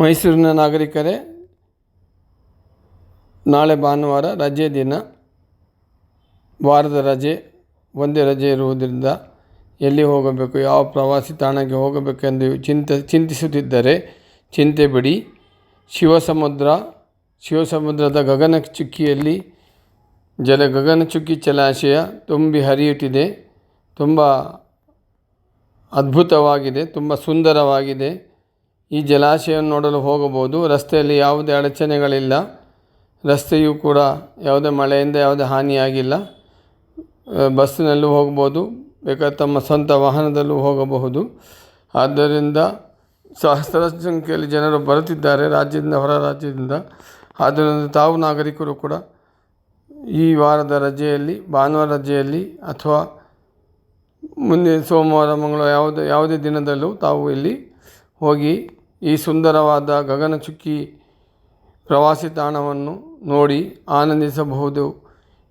ಮೈಸೂರಿನ ನಾಗರಿಕರೇ, ನಾಳೆ ಭಾನುವಾರ ರಜೆ ದಿನ. ವಾರದ ರಜೆ, ಒಂದೇ ರಜೆ ಇರುವುದರಿಂದ ಎಲ್ಲಿ ಹೋಗಬೇಕು, ಯಾವ ಪ್ರವಾಸಿ ತಾಣಕ್ಕೆ ಹೋಗಬೇಕೆಂದು ಚಿಂತೆ, ಚಿಂತಿಸುತ್ತಿದ್ದರೆ ಚಿಂತೆ ಬಿಡಿ. ಶಿವಸಮುದ್ರ, ಶಿವಸಮುದ್ರದ ಗಗನಚುಕ್ಕಿಯಲ್ಲಿ, ಜಲ ಗಗನಚುಕ್ಕಿ ಜಲಾಶಯ ತುಂಬಿ ಹರಿಯುತ್ತಿದೆ. ತುಂಬ ಅದ್ಭುತವಾಗಿದೆ, ತುಂಬ ಸುಂದರವಾಗಿದೆ. ಈ ಜಲಾಶಯವನ್ನು ನೋಡಲು ಹೋಗಬಹುದು. ರಸ್ತೆಯಲ್ಲಿ ಯಾವುದೇ ಅಡಚಣೆಗಳಿಲ್ಲ. ರಸ್ತೆಯು ಕೂಡ ಯಾವುದೇ ಮಳೆಯಿಂದ ಯಾವುದೇ ಹಾನಿಯಾಗಿಲ್ಲ. ಬಸ್ಸಿನಲ್ಲೂ ಹೋಗ್ಬೋದು ಬೇಕಾದ್ರೆ ತಮ್ಮ ಸ್ವಂತ ವಾಹನದಲ್ಲೂ ಹೋಗಬಹುದು. ಆದ್ದರಿಂದ ಸಹಸ್ರ ಸಂಖ್ಯೆಯಲ್ಲಿ ಜನರು ಬರುತ್ತಿದ್ದಾರೆ. ರಾಜ್ಯದಿಂದ ಹೊರ ರಾಜ್ಯದಿಂದ. ಆದ್ದರಿಂದ ತಾವು ನಾಗರಿಕರು ಕೂಡ ಈ ವಾರದ ರಜೆಯಲ್ಲಿ, ಭಾನುವಾರ ರಜೆಯಲ್ಲಿ ಅಥವಾ ಮುಂದಿನ ಸೋಮವಾರ, ಮಂಗಳವಾರ ಯಾವುದೇ ಯಾವುದೇ ದಿನದಲ್ಲೂ ತಾವು ಇಲ್ಲಿ ಹೋಗಿ ಈ ಸುಂದರವಾದ ಗಗನಚುಕ್ಕಿ ಪ್ರವಾಸಿ ತಾಣವನ್ನು ನೋಡಿ ಆನಂದಿಸಬಹುದು.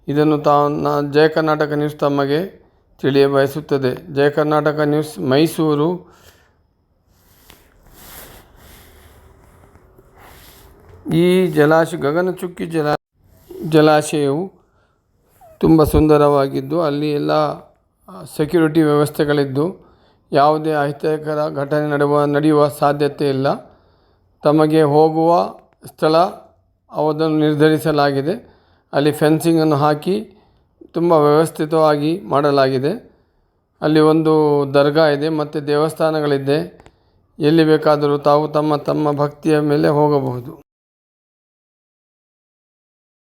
ಇದನ್ನು ತಾವು ಜಯ ಕರ್ನಾಟಕ ನ್ಯೂಸ್ ತಮಗೆ ತಿಳಿಯ ಬಯಸುತ್ತದೆ. ಜಯ ಕರ್ನಾಟಕ ನ್ಯೂಸ್ ಮೈಸೂರು. ಈ ಜಲಾಶಯ, ಗಗನಚುಕ್ಕಿ ಜಲಾ ಜಲಾಶಯವು ತುಂಬ ಸುಂದರವಾಗಿದ್ದು, ಅಲ್ಲಿ ಎಲ್ಲ ಸೆಕ್ಯುರಿಟಿ ವ್ಯವಸ್ಥೆಗಳಿದ್ದು ಯಾವುದೇ ಅಹಿತಕರ ಘಟನೆ ನಡೆಯುವ ನಡೆಯುವ ಸಾಧ್ಯತೆ ಇಲ್ಲ. ತಮಗೆ ಹೋಗುವ ಸ್ಥಳ ಅವುದನ್ನು ನಿರ್ಧರಿಸಲಾಗಿದೆ. ಅಲ್ಲಿ ಫೆನ್ಸಿಂಗನ್ನು ಹಾಕಿ ತುಂಬ ವ್ಯವಸ್ಥಿತವಾಗಿ ಮಾಡಲಾಗಿದೆ. ಅಲ್ಲಿ ಒಂದು ದರ್ಗಾ ಇದೆ, ಮತ್ತು ದೇವಸ್ಥಾನಗಳಿದೆ. ಎಲ್ಲಿ ಬೇಕಾದರೂ ತಾವು ತಮ್ಮ ತಮ್ಮ ಭಕ್ತಿಯ ಮೇಲೆ ಹೋಗಬಹುದು.